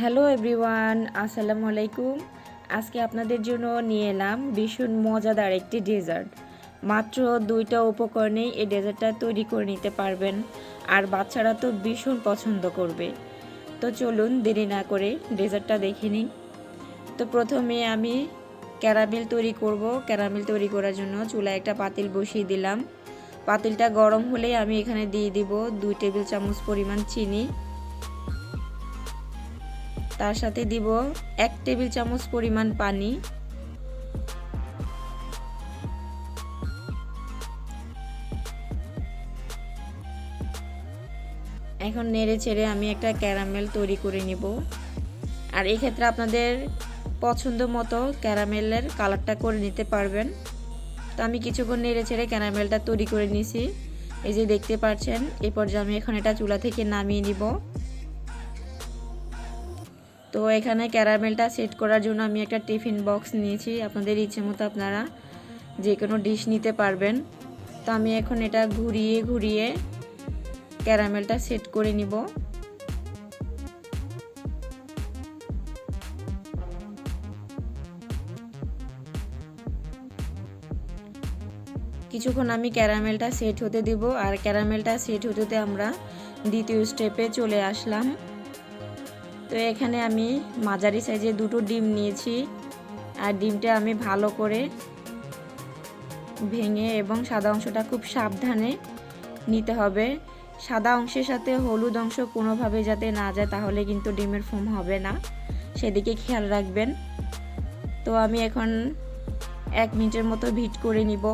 Hello everyone, আসসালামু আলাইকুম। আজকে আপনাদের জন্য নিয়ে এলাম ভীষণ মজাদার একটি ডেজার্ট। মাত্র দুইটা উপকরণেই এই ডেজার্টটা তৈরি করে নিতে পারবেন, আর বাচ্চারা তো ভীষণ পছন্দ করবে। তো চলুন দেরি না করে ডেজার্টটা দেখে নিই। তো প্রথমে আমি ক্যারামেল তৈরি করব। ক্যারামেল তৈরি করার জন্য চুলায় একটা পাতিল বসিয়ে দিলাম। পাতিলটা গরম হলেই আমি এখানে দিয়ে দিব দুই টেবিল চামচ পরিমাণ চিনি। তার সাথে দিব এক টেবিল চামচ পরিমাণ পানি। এখন নেড়ে ছেড়ে আমি একটা ক্যারামেল তৈরি করে নিব। আর এই ক্ষেত্রে আপনাদের পছন্দ মতো ক্যারামেলের কালারটা করে নিতে পারবেন। তো আমি কিছুক্ষণ নেড়ে ছেড়ে ক্যারামেলটা তৈরি করে নিছি। এই যে দেখতে পাচ্ছেন এই পর্যায়ে আমি এখন এটা চুলা থেকে নামিয়ে নিব। তো এখানে ক্যারামেলটা সেট করার জন্য আমি একটা টিফিন বক্স নিয়েছি। আপনাদের ইচ্ছে মতো আপনারা যে কোনো ডিশ নিতে পারবেন। তো আমি এখন এটা ঘুরিয়ে ঘুরিয়ে ক্যারামেলটা সেট করে নিব। কিছুক্ষণ আমি ক্যারামেলটা সেট হতে দিব। আর ক্যারামেলটা সেট হতে আমরা দ্বিতীয় স্টেপে চলে আসলাম। তো এখানে আমি মাঝারি সাইজে দুটো ডিম নিয়েছি। আর ডিমটা আমি ভালো করে ভেঙে এবং সাদা অংশটা খুব সাবধানে নিতে হবে। সাদা অংশের সাথে হলুদ অংশ কোনোভাবে যাতে না যায়, তাহলে কিন্তু ডিমের ফোম হবে না। সেদিকে খেয়াল রাখবেন। তো আমি এখন এক মিনিটের মতো ভিট করে নিব।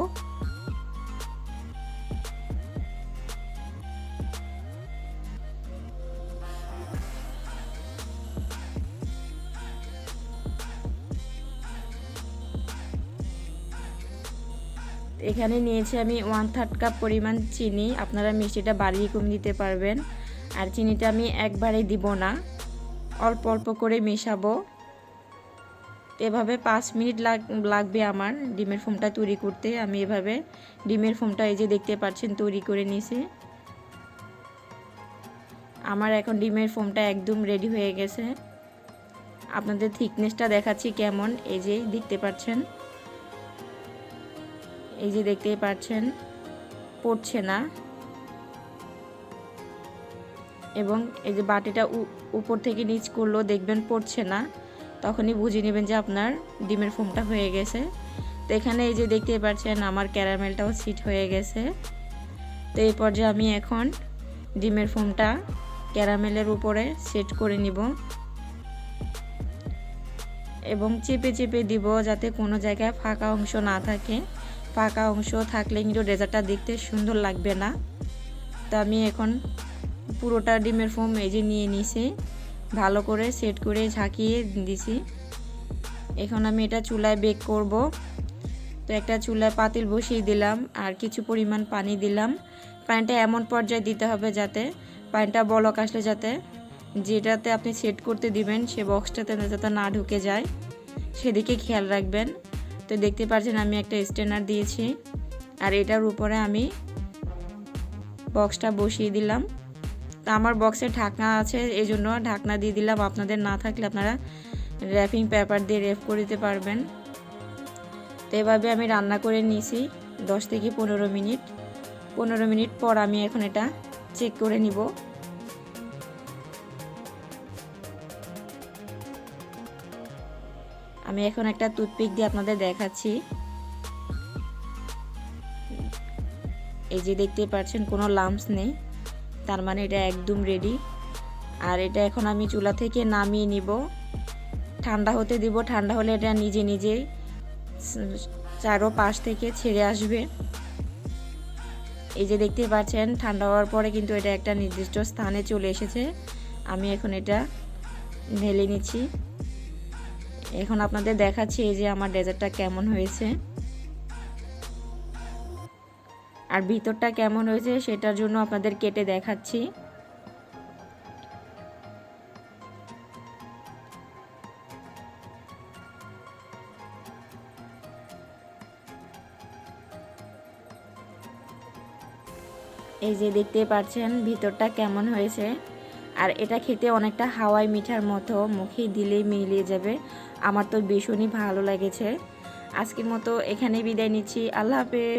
এখানে নিয়েছি আমি ওয়ান থার্ড কাপ পরিমাণ চিনি। আপনারা মিষ্টিটা বাড়িয়ে কম দিতে পারবেন। আর চিনিটা আমি একবারে দিব না। অল্প অল্প করে মেশাবো। এভাবে পাঁচ মিনিট লাগবে আমার ডিমের ফোমটা তৈরি করতে। আমি এভাবে ডিমের ফোমটা এই যে দেখতে পাচ্ছেন তৈরি করে নিয়েছি। আমার এখন ডিমের ফোমটা একদম রেডি হয়ে গেছে। আপনাদের থিকনেসটা দেখাচ্ছি কেমন? এই যে দেখতে পাচ্ছেন। এই যে দেখতেই পাচ্ছেন, পড়ছে না। এবং এই যে বাটিটা উপর থেকে নিচ করলেও দেখবেন পড়ছে না। তখনই বুঝে নেবেন যে আপনার ডিমের ফোমটা হয়ে গেছে। তো এখানে এই যে দেখতে পাচ্ছেন, আমার ক্যারামেলটাও সিট হয়ে গেছে। তো এই পর্যায়ে আমি এখন ডিমের ফোমটা ক্যারামেলের উপরে সেট করে নিব। এবং চেপে চেপে দিব যাতে কোনো জায়গায় ফাঁকা অংশ না থাকে। ফাঁকা অংশ থাকলে কিন্তু ডেজার্টটা দেখতে সুন্দর লাগবে না। তো আমি এখন পুরোটা ডিমের ফোম এই যে নিয়ে নিছি, ভালো করে সেট করে ঝাঁকিয়ে দিছি। এখন আমি এটা চুলায় বেক করব। তো একটা চুলায় পাতিল বসিয়ে দিলাম আর কিছু পরিমাণ পানি দিলাম। পানিটা এমন পর্যায়ে দিতে হবে যাতে পানিটা বলক আসলে যাতে যেটাতে আপনি সেট করতে দিবেন সে বক্সটাতে যাতে না ঢুকে যায়। সেদিকে খেয়াল রাখবেন। তো দেখতে পাচ্ছেন আমি একটা স্টেনার দিয়েছি। আর এটার উপরে আমি বক্সটা বসিয়ে দিলাম। তো আমার বক্সে ঢাকনা আছে এই জন্য ঢাকনা দিয়ে দিলাম। আপনাদের না থাকলে আপনারা র্যাপিং পেপার দিয়ে র্যাপ করে দিতে পারবেন। তো এভাবে আমি রান্না করে নিয়েছি দশ থেকে পনেরো মিনিট। পনেরো মিনিট পর আমি এখন এটা চেক করে নিব। আমি এখন একটা টুথপিক দিয়ে আপনাদের দেখাচ্ছি। এই যে দেখতে পাচ্ছেন, কোনো লাম্পস নেই। তার মানে এটা একদম রেডি আর এটা এখন আমি চুলা থেকে নামিয়ে নিব। ঠান্ডা হতে দিব, ঠান্ডা হলে এটা নিজে নিজেই চারো পাশ থেকে ছেড়ে আসবে। এই যে দেখতে পাচ্ছেন, ঠান্ডা হওয়ার পরে কিন্তু এটা একটা নির্দিষ্ট স্থানে চলে এসেছে। আমি এখন এটা ঢেলে নিচ্ছি। এখন আপনাদের দেখাচ্ছি এই যে আমার ডেজার্টটা কেমন হয়েছে। আর ভিতরটা কেমন হয়েছে সেটার জন্য আপনাদের কেটে দেখাচ্ছি। এই যে দেখতে পাচ্ছেন ভিতরটা কেমন হয়েছে। আর এটা খেতে অনেকটা হাওয়াই মিঠার মতো, মুখে দিলেই মিলিয়ে যাবে। আমার তো ভীষণই ভালো লেগেছে। আজকের মতো এখানে বিদায় নিচ্ছি। আল্লাহ হাফেজ।